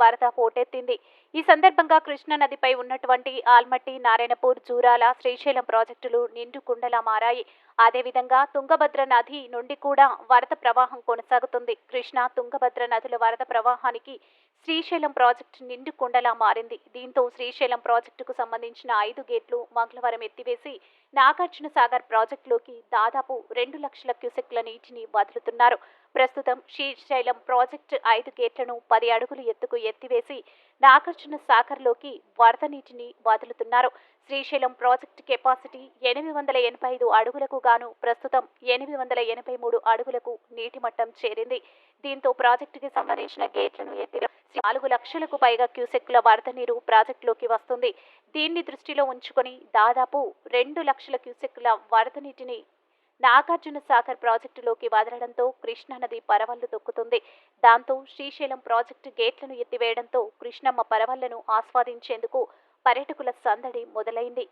వరద పోటెత్తింది. ఈ సందర్భంగా కృష్ణా నదిపై ఉన్నటువంటి ఆల్మట్టి నారాయణపూర్ జూరాల శ్రీశైలం ప్రాజెక్టులు నిండు కుండలా మారాయి. అదేవిధంగా తుంగభద్ర నది నుండి కూడా వరద ప్రవాహం కొనసాగుతుంది. కృష్ణా తుంగభద్ర నదుల వరద ప్రవాహానికి శ్రీశైలం ప్రాజెక్టు నిండు కొండలా మారింది. దీంతో శ్రీశైలం ప్రాజెక్టుకు సంబంధించిన ఐదు గేట్లు మంగళవారం ఎత్తివేసి నాగార్జున సాగర్ ప్రాజెక్టులోకి దాదాపు రెండు లక్షల క్యూసెక్ల నీటిని వదులుతున్నారు. ప్రస్తుతం శ్రీశైలం ప్రాజెక్టు ఐదు గేట్లను పది అడుగులు ఎత్తుకు ఎత్తివేసి నాగార్జున సాగర్లోకి వరద నీటిని వదులుతున్నారు. శ్రీశైలం ప్రాజెక్టు కెపాసిటీ ఎనిమిది వందల ఎనభై ఐదు అడుగులకు గాను ప్రస్తుతం ఎనిమిది వందల ఎనభై మూడు అడుగులకు నీటి మట్టం చేరింది. దీంతో ప్రాజెక్టుకి సంబంధించిన గేట్లను ఎత్తిన నాలుగు లక్షలకు పైగా క్యూసెక్కుల వరద నీరు ప్రాజెక్టులోకి వస్తుంది. దీన్ని దృష్టిలో ఉంచుకొని దాదాపు రెండు లక్షల క్యూసెక్కుల వరద నీటిని నాగార్జున సాగర్ ప్రాజెక్టులోకి వదలడంతో కృష్ణానది పరవళ్ళు దొక్కుతుంది. దాంతో శ్రీశైలం ప్రాజెక్టు గేట్లను ఎత్తివేయడంతో కృష్ణమ్మ పరవళ్ళను ఆస్వాదించేందుకు పర్యాటకుల సందడి మొదలైంది.